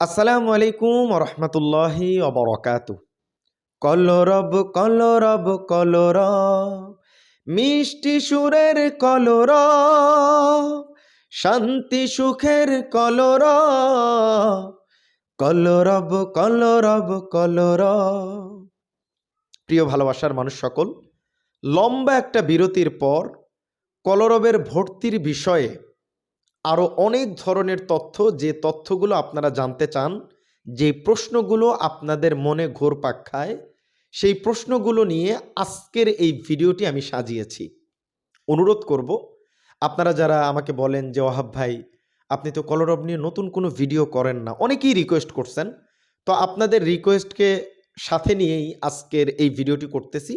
আসসালামু আলাইকুম রহমতুল্লাহি অবরকাতু কলরব কলরব কলরব মিষ্টি সুরের কলরব শান্তি সুখের কলরব কলরব কলরব কলরব প্রিয় ভালোবাসার মানুষ সকল, লম্বা একটা বিরতির পর কলরবের ভর্তির বিষয়ে আরও অনেক ধরনের তথ্য, যে তথ্যগুলো আপনারা জানতে চান, যে প্রশ্নগুলো আপনাদের মনে ঘোরপাক খায়, সেই প্রশ্নগুলো নিয়ে আজকের এই ভিডিওটি আমি সাজিয়েছি। অনুরোধ করব, আপনারা যারা আমাকে বলেন যে ওহাব ভাই, আপনি তো কলরব নিয়ে নতুন কোনো ভিডিও করেন না। অনেকেই রিকোয়েস্ট করছেন। তো আপনাদের রিকোয়েস্টকে সাথে নিয়েই আজকের এই ভিডিওটি করতেছি।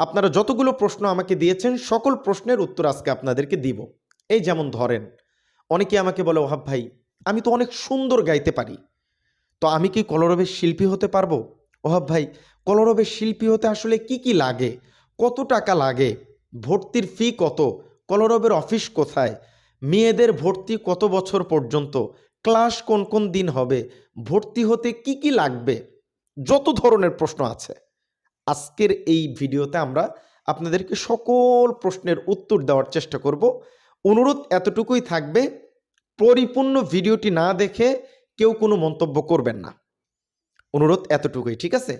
আপনারা যতগুলো প্রশ্ন আমাকে দিয়েছেন, সকল প্রশ্নের উত্তর আজকে আপনাদেরকে দিব। এই যেমন ধরেন অনেকে আমাকে বলে, ওহাব ভাই, আমি তো অনেক সুন্দর গাইতে পারি। তো আমি কি কলরবের শিল্পী হতে পারব? ওহাব ভাই, কলরবের শিল্পী হতে আসলে কি কি লাগে? কত টাকা লাগে? ভর্তির ফি কত? কলরবের অফিস কোথায়? মেয়েদের ভর্তি কত বছর পর্যন্ত? ক্লাস কোন কোন দিন হবে? ভর্তি হতে কি কি লাগবে? যত ধরনের প্রশ্ন আছে। আজকের এই ভিডিওতে আমরা আপনাদেরকে সকল প্রশ্নের উত্তর দেওয়ার চেষ্টা করব। অনুরোধ এতটুকুই থাকবে। পরিপূর্ণ ভিডিওটি না দেখে কেউ কোনো মন্তব্য করবেন না। অনুরোধ এতটুকুই, ঠিক আছে?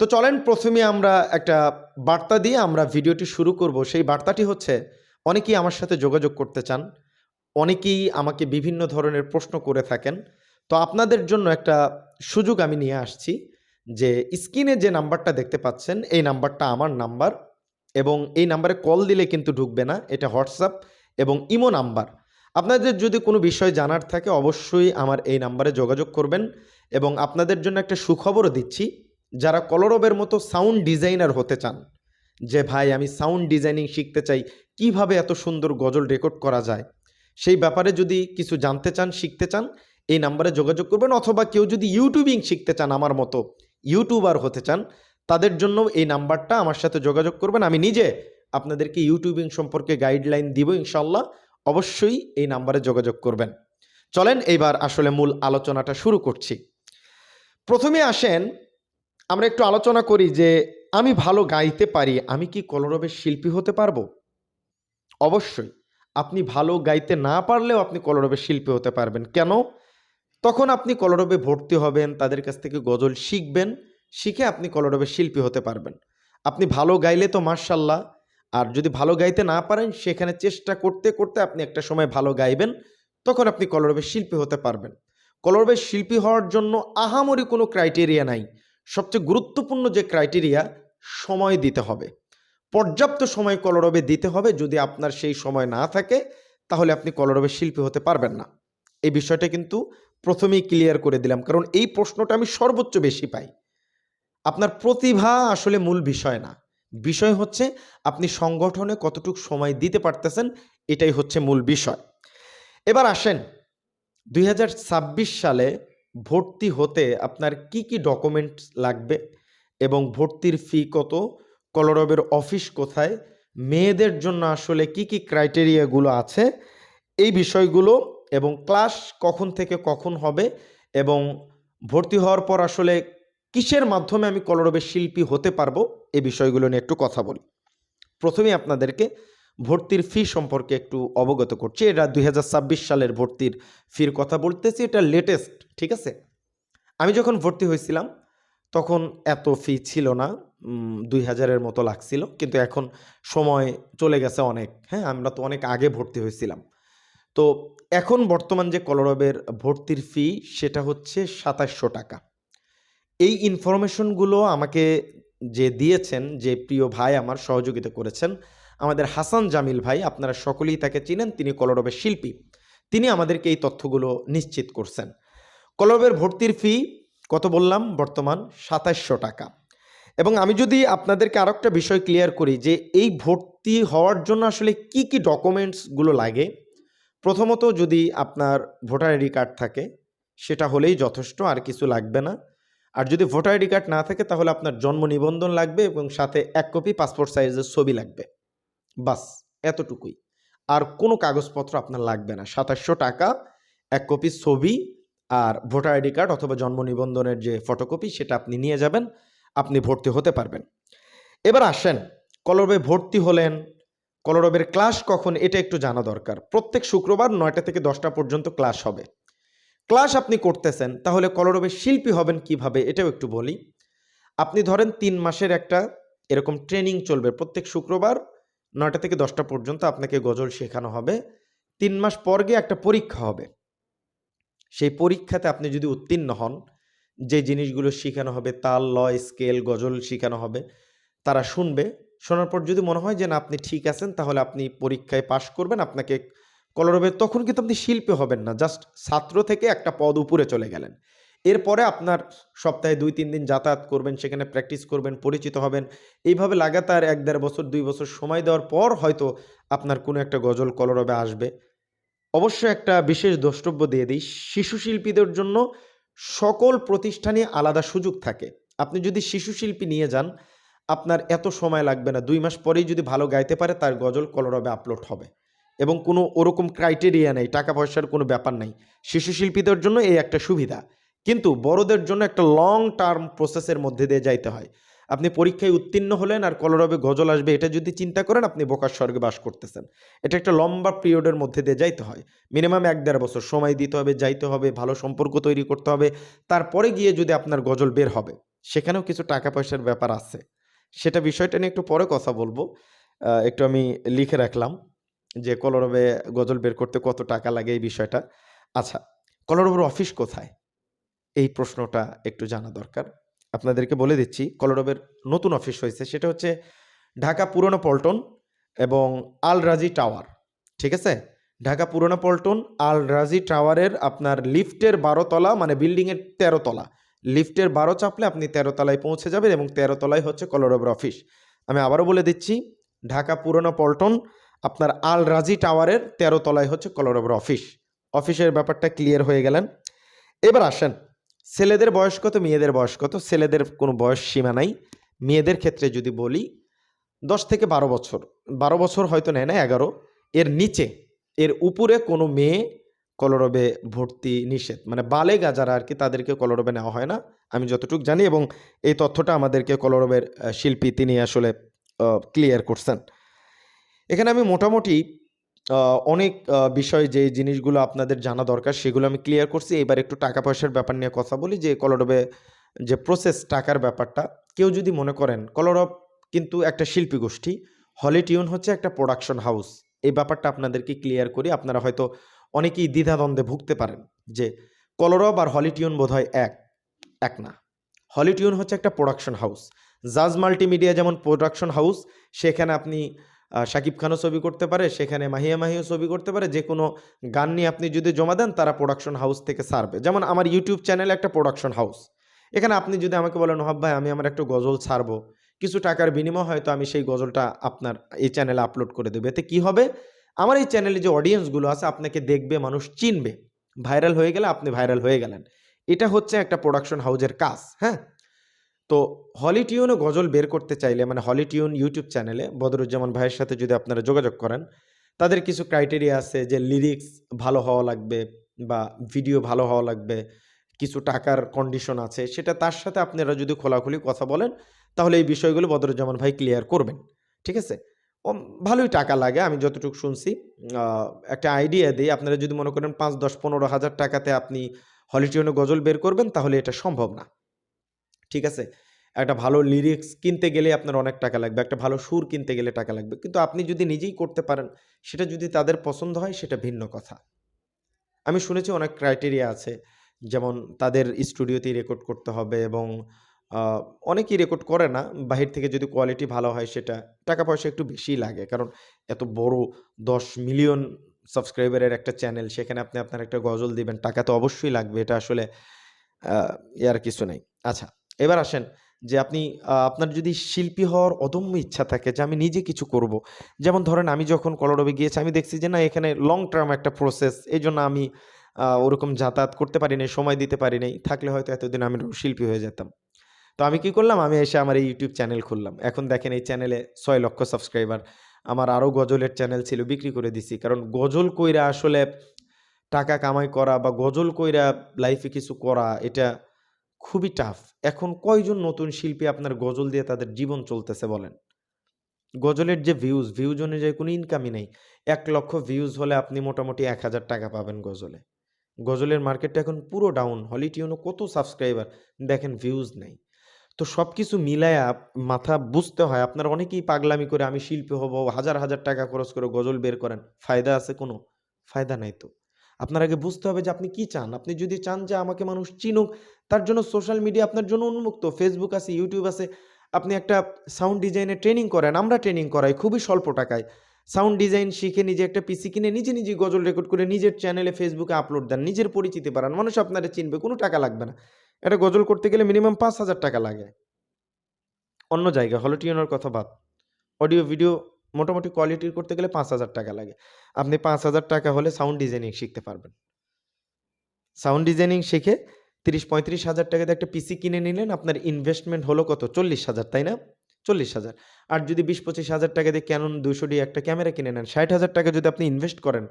তো চলেন, প্রথমে আমরা একটা বার্তা দিয়ে আমরা ভিডিওটি শুরু করব। সেই বার্তাটি হচ্ছে, অনেকেই আমার সাথে যোগাযোগ করতে চান, অনেকেই আমাকে বিভিন্ন ধরনের প্রশ্ন করে থাকেন। তো আপনাদের জন্য একটা সুযোগ আমি নিয়ে আসছি যে স্ক্রিনে যে নাম্বারটা দেখতে পাচ্ছেন, এই নাম্বারটা আমার নাম্বার এবং এই নাম্বারে কল দিলে কিন্তু ঢুকবে না, এটা হোয়াটসঅ্যাপ এবং ইমো নাম্বার। আপনাদের যদি কোনো বিষয় জানার থাকে, অবশ্যই আমার এই নাম্বারে যোগাযোগ করবেন এবং আপনাদের জন্য একটা সুখবরও দিচ্ছি। যারা কলরবের মতো সাউন্ড ডিজাইনার হতে চান, যে ভাই আমি সাউন্ড ডিজাইনিং শিখতে চাই, কীভাবে এত সুন্দর গজল রেকর্ড করা যায়, সেই ব্যাপারে যদি কিছু জানতে চান, শিখতে চান, এই নাম্বারে যোগাযোগ করবেন। অথবা কেউ যদি ইউটিউবিং শিখতে চান, আমার মতো ইউটিউবার হতে চান, তাদের জন্য এই নাম্বারটা আমার সাথে যোগাযোগ করবেন। আমি নিজে আপনাদেরকে ইউটিউবিং সম্পর্কে গাইডলাইন দিব ইনশাল্লাহ অবশ্যই এই নাম্বারে যোগাযোগ করবেন। চলেন এইবার আসলে মূল আলোচনাটা শুরু করছি। প্রথমে আসেন, আমরা একটু আলোচনা করি যে আমি ভালো গাইতে পারি, আমি কি কলরবের শিল্পী হতে পারব? অবশ্যই। আপনি ভালো গাইতে না পারলেও আপনি কলরবের শিল্পী হতে পারবেন। কেন? তখন আপনি কলরবে ভর্তি হবেন, তাদের কাছ থেকে গজল শিখবেন, শিখে আপনি কলরবের শিল্পী হতে পারবেন। আপনি ভালো গাইলে তো মার্শাল্লাহ আর যদি ভালো গাইতে না পারেন, সেখানে চেষ্টা করতে করতে আপনি একটা সময় ভালো গাইবেন, তখন আপনি কলরবের শিল্পী হতে পারবেন। কলরবের শিল্পী হওয়ার জন্য আহামরি কোনো ক্রাইটেরিয়া নাই। সবচেয়ে গুরুত্বপূর্ণ যে ক্রাইটেরিয়া সময় দিতে হবে। পর্যাপ্ত সময় কলরবে দিতে হবে, যদি আপনার সেই সময় না থাকে, তাহলে আপনি কলরবের শিল্পী হতে পারবেন না। এই বিষয়টা কিন্তু প্রথমেই ক্লিয়ার করে দিলাম, কারণ এই প্রশ্নটা আমি সর্বোচ্চ বেশি পাই। আপনার প্রতিভা আসলে মূল বিষয় না। বিষয় হচ্ছে আপনি সংগঠনে কতটুকু সময় দিতে পারতেছেন, এটাই হচ্ছে মূল বিষয়। এবার আসেন, দুই হাজার ছাব্বিশ সালে ভর্তি হতে আপনার কি কি ডকুমেন্টস লাগবে এবং ভর্তির ফি কত, কলরবের অফিস কোথায়, মেয়েদের জন্য আসলে কি কি ক্রাইটেরিয়াগুলো আছে, এই বিষয়গুলো এবং ক্লাস কখন থেকে কখন হবে এবং ভর্তি হওয়ার পর আসলে কিসের মাধ্যমে আমি কলরবের শিল্পী হতে পারব? এ বিষয়গুলো নিয়ে একটু কথা বলি। প্রথমে আপনাদেরকে ভর্তির ফি সম্পর্কে একটু অবগত করছি। এটা দুই হাজার ছাব্বিশ সালের ভর্তির ফির কথা বলতেছি। এটা লেটেস্ট ঠিক আছে? আমি যখন ভর্তি হয়েছিলাম, তখন এত ফি ছিল না। দুই হাজারের মতো লাগছিল। কিন্তু এখন সময় চলে গেছে অনেক। হ্যাঁ আমরা তো অনেক আগে ভর্তি হয়েছিলাম। তো এখন বর্তমান যে কলরবের ভর্তির ফি, সেটা হচ্ছে সাতাশশো টাকা। এই ইনফরমেশনগুলো আমাকে যে দিয়েছেন, যে প্রিয় ভাই আমার সহযোগিতা করেছেন, আমাদের হাসান জামিল ভাই, আপনারা সকলেই তাকে চিনেন, তিনি কলরবের শিল্পী। তিনি আমাদেরকে এই তথ্যগুলো নিশ্চিত করছেন। কলরবের ভর্তির ফি কত বললাম? বর্তমান সাতাশশো টাকা। এবং আমি যদি আপনাদেরকে আরও একটা বিষয় ক্লিয়ার করি যে এই ভর্তি হওয়ার জন্য আসলে কি কি ডকুমেন্টসগুলো লাগে, প্রথমত যদি আপনার ভোটার আইডি কার্ড থাকে, সেটা হলেই যথেষ্ট, আর কিছু লাগবে না। আর যদি ভোটার আইডি কার্ড না থাকে, তাহলে আপনার জন্ম নিবন্ধন লাগবে এবং সাথে এক কপি পাসপোর্ট সাইজের ছবি লাগবে। বাস, এতটুকুই। আর কোনো কাগজপত্র আপনার লাগবে না। সাতাশশো টাকা, এক কপি ছবি আর ভোটার আইডি কার্ড অথবা জন্ম নিবন্ধনের যে ফটোকপি, সেটা আপনি নিয়ে যাবেন। আপনি ভর্তি হতে পারবেন। এবার আসেন, কলরবে ভর্তি হলেন। কলরবের ক্লাস কখন, এটা একটু জানা দরকার। প্রত্যেক শুক্রবার নয়টা থেকে দশটা পর্যন্ত ক্লাস হবে। ক্লাস আপনি করতেছেন, তাহলে কলরবের শিল্পী হবেন কীভাবে? এটাও একটু বলি। আপনি ধরেন তিন মাসের একটা এরকম ট্রেনিং চলবে, প্রত্যেক শুক্রবার নয়টা থেকে দশটা পর্যন্ত আপনাকে গজল শেখানো হবে। তিন মাস পর গিয়ে একটা পরীক্ষা হবে। সেই পরীক্ষাতে আপনি যদি উত্তীর্ণ হন, যে জিনিসগুলো শেখানো হবে, তাল লয় স্কেল, গজল শেখানো হবে, তারা শুনবে। শোনার পর যদি মনে হয় যে না, আপনি ঠিক আছেন, তাহলে আপনি পরীক্ষায় পাশ করবেন, আপনাকে কলরবে তখন কিন্তু আপনি শিল্পী হবেন না জাস্ট ছাত্র থেকে একটা পদ উপরে চলে গেলেন। এরপরে আপনার সপ্তাহে দুই, তিন দিন যাতায়াত করবেন, সেখানে প্র্যাকটিস করবেন, পরিচিত হবেন। এইভাবে লাগাতার এক, দেড় বছর, দুই বছর সময় দেওয়ার পর হয়তো আপনার কোনো একটা গজল কলরবে আসবে। অবশ্যই একটা বিশেষ দ্রষ্টব্য দিয়ে দিই, শিশু শিল্পীদের জন্য সকল প্রতিষ্ঠানে আলাদা সুযোগ থাকে। আপনি যদি শিশু শিল্পী নিয়ে যান, আপনার এত সময় লাগবে না। দুই মাস পরেই যদি ভালো গাইতে পারে, তার গজল কলরবে আপলোড হবে। এবং কোনো ওরকম ক্রাইটেরিয়া নেই টাকা পয়সার কোনো ব্যাপার নেই। শিশু শিল্পীদের জন্য এই একটা সুবিধা। কিন্তু বড়দের জন্য একটা লং টার্ম প্রসেসের মধ্যে দিয়ে যাইতে হয়। আপনি পরীক্ষায় উত্তীর্ণ হলেন আর কলরবে গজল আসবে, এটা যদি চিন্তা করেন, আপনি বোকার স্বর্গে বাস করতেছেন। এটা একটা লম্বা পিরিয়ডের মধ্যে দিয়ে যাইতে হয়। মিনিমাম এক দেড় বছর সময় দিতে হবে, যাইতে হবে, ভালো সম্পর্ক তৈরি করতে হবে। তারপরে গিয়ে যদি আপনার গজল বের হবে, সেখানেও কিছু টাকা পয়সার ব্যাপার আছে। সেটা বিষয়টা নিয়ে একটু পরে কথা বলব। একটু আমি লিখে রাখলাম। যে কলরবে গজল বের করতে কত টাকা লাগে এই বিষয়টা। আচ্ছা কলরবের অফিস কোথায়? এই প্রশ্নটা একটু জানা দরকার। আপনাদেরকে বলে দিচ্ছি, কলরবের নতুন অফিস হয়েছে, সেটা হচ্ছে ঢাকা পুরনো পল্টন এবং আল রাজি টাওয়ার, ঠিক আছে? ঢাকা পুরনো পল্টন আল রাজি টাওয়ারের আপনার লিফটের বারো তলা মানে বিল্ডিংয়ের তেরো তলা। লিফটের বারো চাপলে আপনি তেরো তলায় পৌঁছে যাবেন এবং তেরো তলায় হচ্ছে কলরবের অফিস। আমি আবারও বলে দিচ্ছি, ঢাকা পুরনো পল্টন আপনার আল রাজি টাওয়ারের তেরো তলায় হচ্ছে কলরবের অফিস। অফিসের ব্যাপারটা ক্লিয়ার হয়ে গেলেন। এবার আসেন, ছেলেদের বয়স কত, মেয়েদের বয়স কত? ছেলেদের কোনো বয়স সীমা নাই। মেয়েদের ক্ষেত্রে যদি বলি, দশ থেকে বারো বছর। বারো বছর হয়তো নেয় না, এগারো। এর নিচে, এর উপরে কোনো মেয়ে কলরবে ভর্তি নিষেধ। মানে বালেগা যারা আর কি, তাদেরকে কলরবে নেওয়া হয় না। আমি যতটুকু জানি এবং এই তথ্যটা আমাদেরকে কলরবের শিল্পী তিনি আসলে ক্লিয়ার করছেন। এখানে আমি মোটামুটি অনেক বিষয় যে জিনিসগুলো আপনাদের জানা দরকার সেগুলো আমি ক্লিয়ার করছি। এবার একটু টাকা পয়সার ব্যাপার নিয়ে কথা বলি যে কলরবে যে প্রসেস টাকার ব্যাপারটা। কেউ যদি মনে করেন, কলরব কিন্তু একটা শিল্পী গোষ্ঠী হলিটিউন হচ্ছে একটা প্রোডাকশন হাউস এই ব্যাপারটা আপনাদেরকে ক্লিয়ার করি, আপনারা হয়তো অনেকেই দ্বিধাদ্বন্দ্বে ভুগতে পারেন যে কলরব আর হলিটিউন বোধহয় এক এক না। হলিটিউন হচ্ছে একটা প্রোডাকশন হাউস জাজ মাল্টিমিডিয়া যেমন প্রোডাকশন হাউস সেখানে আপনি শাকিব খানও ছবি করতে পারে, সেখানে মাহিয়া মাহিও ছবি করতে পারে যে কোনো গান নিয়ে আপনি যদি জমা দেন, তারা প্রোডাকশন হাউস থেকে সারবে। যেমন আমার ইউটিউব চ্যানেল একটা প্রোডাকশন হাউস এখানে আপনি যদি আমাকে বলেন হাব ভাই, আমি আমার একটা গজল ছাড়বো। কিছু টাকার বিনিময় হয়তো আমি সেই গজলটা আপনার এই চ্যানেলে আপলোড করে দেবো। এতে কী হবে? আমার এই চ্যানেলে যে অডিয়েন্সগুলো আছে, আপনাকে দেখবে, মানুষ চিনবে। ভাইরাল হয়ে গেলে আপনি ভাইরাল হয়ে গেলেন। এটা হচ্ছে একটা প্রোডাকশন হাউজের কাজ হ্যাঁ? তো হলিটিউনও গজল বের করতে চাইলে মানে হলিটিউন ইউটিউব চ্যানেলে বদরুজ্জামান ভাইয়ের সাথে যদি আপনারা যোগাযোগ করেন, তাদের কিছু ক্রাইটেরিয়া আছে যে লিরিক্স ভালো হওয়া লাগবে বা ভিডিও ভালো হওয়া লাগবে, কিছু টাকার কন্ডিশন আছে, সেটা তার সাথে আপনারা যদি খোলাখুলি কথা বলেন, তাহলে এই বিষয়গুলো বদরুজ্জামান ভাই ক্লিয়ার করবেন, ঠিক আছে? ভালোই টাকা লাগে, আমি যতটুকু শুনছি একটা আইডিয়া দিই আপনারা যদি মনে করেন পাঁচ, দশ, পনেরো হাজার টাকাতে আপনি হলিটিউনে গজল বের করবেন, তাহলে এটা সম্ভব না। ঠিক আছে? একটা ভালো লিরিক্স কিনতে গেলে আপনার অনেক টাকা লাগবে, একটা ভালো সুর কিনতে গেলে টাকা লাগবে। কিন্তু আপনি যদি নিজেই করতে পারেন, সেটা যদি তাদের পছন্দ হয়, সেটা ভিন্ন কথা। আমি শুনেছি অনেক ক্রাইটেরিয়া আছে, যেমন তাদের স্টুডিওতেই রেকর্ড করতে হবে এবং অনেকেই রেকর্ড করে না, বাহির থেকে যদি কোয়ালিটি ভালো হয় সেটা, টাকা পয়সা একটু বেশি লাগে। কারণ এত বড় দশ মিলিয়ন সাবস্ক্রাইবারের একটা চ্যানেল সেখানে আপনি আপনার একটা গজল দিবেন, টাকা তো অবশ্যই লাগবে, এটা আসলে আর কিছু নেই। আচ্ছা এবার আসেন যে আপনি আপনার যদি শিল্পী হওয়ার অদম্য ইচ্ছা থাকে যে আমি নিজে কিছু করব। যেমন ধরেন আমি যখন কলরবে গিয়েছি, আমি দেখছি যে না, এখানে লং টার্ম একটা প্রসেস এই জন্য আমি ওরকম যাতায়াত করতে পারি নাই, সময় দিতে পারি নাই, থাকলে হয়তো এতদিন আমি শিল্পী হয়ে যেতাম। তো আমি কি করলাম? আমি এসে আমার এই ইউটিউব চ্যানেল খুললাম। এখন দেখেন এই চ্যানেলে ছয় লক্ষ সাবস্ক্রাইবার আমার আরও গজলের চ্যানেল ছিল, বিক্রি করে দিছি। কারণ গজল কইরা আসলে টাকা কামাই করা বা গজল কইরা লাইফে কিছু করা, এটা খুবই টাফ এখন কয়জন নতুন শিল্পী আপনার গজল দিয়ে তাদের জীবন চলতেছে বলেন? গজলের যে ভিউজ ভিউজ অনুযায়ী কোনো ইনকামই নেই। এক লক্ষ ভিউজ হলে আপনি মোটামুটি এক হাজার টাকা পাবেন গজলে। গজলের মার্কেটটা এখন পুরো ডাউন হলিটিউনও কত সাবস্ক্রাইবার দেখেন ভিউজ নেই। তো সব কিছু মিলায়া মাথা বুঝতে হয়, আপনার অনেকেই পাগলামি করে আমি শিল্পী হব, হাজার হাজার টাকা খরচ করে গজল বের করেন। ফায়দা আছে কোনো? ফায়দা নাই তো। আপনার আগে বুঝতে হবে যে আপনি কি চান। আপনি যদি চান যে আমাকে মানুষ চিনুক, তার জন্য সোশ্যাল মিডিয়া আপনার জন্য উন্মুক্ত। ফেসবুক আছে ইউটিউব আছে। আপনি একটা সাউন্ড ডিজাইনের ট্রেনিং করেন, আমরা ট্রেনিং করাই খুবই স্বল্প টাকায়। সাউন্ড ডিজাইন শিখে নিজে একটা পিসি কিনে নিজে নিজে গজল রেকর্ড করে নিজের চ্যানেলে ফেসবুকে আপলোড দেন, নিজের পরিচিতি বাড়ান। মানুষ আপনারা চিনবে, কোনো টাকা লাগবে না। এটা গজল করতে গেলে মিনিমাম পাঁচ হাজার টাকা লাগে। অন্য জায়গা, হলো টিউনের কথা বাদ। অডিও ভিডিও মোটামুটি কোয়ালিটির করতে গেলে পাঁচ হাজার টাকা লাগে। আপনি পাঁচ হাজার টাকা হলে সাউন্ড ডিজাইনিং শিখতে পারবেন। সাউন্ড ডিজাইনিং শিখে তিরিশ পঁয়ত্রিশ হাজার টাকাতে একটা পিসি কিনে নিলেন, আপনার ইনভেস্টমেন্ট হলো কত? চল্লিশ হাজার, তাই না? চল্লিশ হাজার। আর যদি বিশ পঁচিশ হাজার টাকা দিয়ে ক্যানন দুশো ডি একটা ক্যামেরা কিনে নেন, ষাট হাজার টাকা যদি আপনি ইনভেস্ট করেন,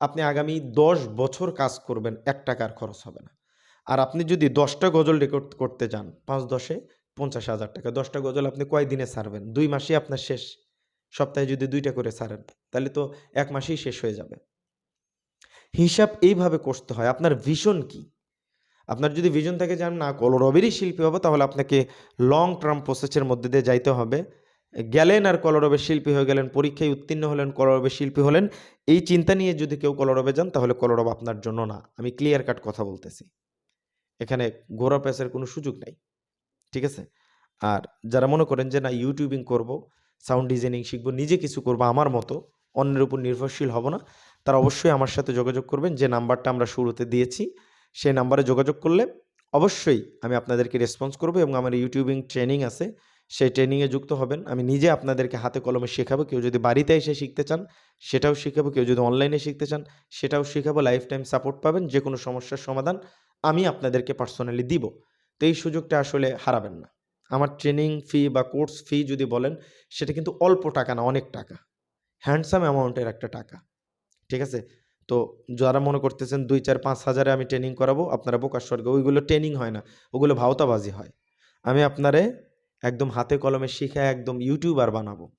আপনি আগামী দশ বছর কাজ করবেন, এক টাকার খরচ হবে না। আর আপনি যদি দশটা গজল রেকর্ড করতে যান পাঁচ দশে পঞ্চাশ হাজার টাকা, দশটা গজল আপনি কয় দিনে ছাড়বেন দুই মাসেই আপনার শেষ। সপ্তাহে যদি দুইটা করে ছাড়েন, তাহলে তো এক মাসেই শেষ হয়ে যাবে। হিসাব এইভাবে করতে হয়। আপনার ভিশন কি? আপনার যদি ভিশন থাকে যে, আমি না কলরবেরই শিল্পী হব তাহলে আপনাকে লং টার্ম প্রসেসের মধ্যে দিয়ে যাইতে হবে। গেলেন আর কলরবের শিল্পী হয়ে গেলেন, পরীক্ষায় উত্তীর্ণ হলেন কলরবের শিল্পী হলেন, এই চিন্তা নিয়ে যদি কেউ কলরবে যান, তাহলে কলরব আপনার জন্য না। আমি ক্লিয়ার কাট কথা বলতেছি। এখানে গোড়া প্যাসের কোনো সুযোগ নাই। ঠিক আছে? আর যারা মনে করেন যে, না ইউটিউবিং করব সাউন্ড ডিজাইনিং শিখব, নিজে কিছু করব আমার মতো, অন্যের উপর নির্ভরশীল হব না। তারা অবশ্যই আমার সাথে যোগাযোগ করবেন, যে নাম্বারটা আমরা শুরুতে দিয়েছি সেই নাম্বারে যোগাযোগ করলে অবশ্যই আমি আপনাদেরকে রেসপন্স করব এবং আমার ইউটিউবিং ট্রেনিং আছে, সেই ট্রেনিংয়ে যুক্ত হবেন। আমি নিজে আপনাদেরকে হাতে কলমে শেখাবো, কেউ যদি বাড়িতে এসে শিখতে চান, সেটাও শেখাবো, কেউ যদি অনলাইনে শিখতে চান, সেটাও শেখাবো লাইফ টাইম সাপোর্ট পাবেন যে কোনো সমস্যার সমাধান আমি আপনাদেরকে পার্সোনালি দিব। তো এই সুযোগটা আসলে হারাবেন না। আমার ট্রেনিং ফি বা কোর্স ফি যদি বলেন, সেটা কিন্তু অল্প টাকা না, অনেক টাকা। হ্যান্ডসাম অ্যামাউন্টের একটা টাকা। ঠিক আছে? তো যারা মনে করতেছেন দুই চার পাঁচ হাজারে আমি ট্রেনিং করাবো, আপনারা বোকার স্বর্গে, ওইগুলো ট্রেনিং হয় না, ওগুলো ভাওতাবাজি হয়। আমি আপনারে একদম হাতে কলমে শিখে একদম ইউটিউবার বানাবো।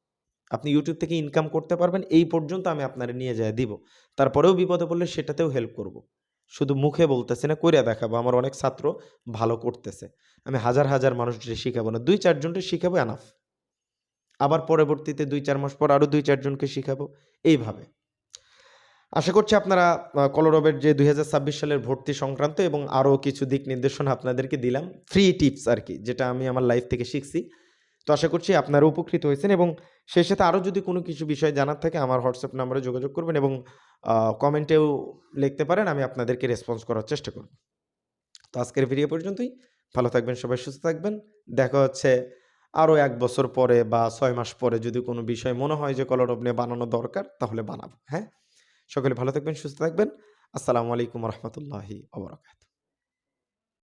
আপনি ইউটিউব থেকে ইনকাম করতে পারবেন, এই পর্যন্ত আমি আপনারে নিয়ে যায় দিব। তারপরেও বিপদে পড়লে সেটাতেও হেল্প করব। শুধু মুখে বলতেছে না, কইরা দেখাবো, আমার অনেক ছাত্র ভালো করতেছে। আমি হাজার হাজার মানুষকে শিখাবো না, দুই চারজনকে শিখাবো এনাফ আবার পরবর্তীতে দুই চার মাস পর আরও দুই চারজনকে শিখাবো, এইভাবে। আশা করছি আপনারা কলরবের যে দু হাজার ছাব্বিশ সালের ভর্তি সংক্রান্ত এবং আরও কিছু দিক নির্দেশনা আপনাদেরকে দিলাম ফ্রি টিপস আর কি, যেটা আমি আমার লাইফ থেকে শিখছি। তো আশা করছি আপনারা উপকৃত হয়েছেন এবং সেই সাথে আরও যদি কোনো কিছু বিষয় জানার থাকে, আমার হোয়াটসঅ্যাপ নাম্বারে যোগাযোগ করবেন এবং কমেন্টেও লিখতে পারেন, আমি আপনাদেরকে রেসপন্স করার চেষ্টা করব। তো আজকের ভিডিও পর্যন্তই। ভালো থাকবেন, সবাই সুস্থ থাকবেন। দেখা হচ্ছে আরও এক বছর পরে বা ছয় মাস পরে যদি কোনো বিষয় মনে হয় যে কলরব নিয়ে বানানো দরকার, তাহলে বানাবো হ্যাঁ? সকলে ভালো থাকবেন, সুস্থ থাকবেন। আসসালামু আলাইকুম রহমতুল্লাহি অবরাকাত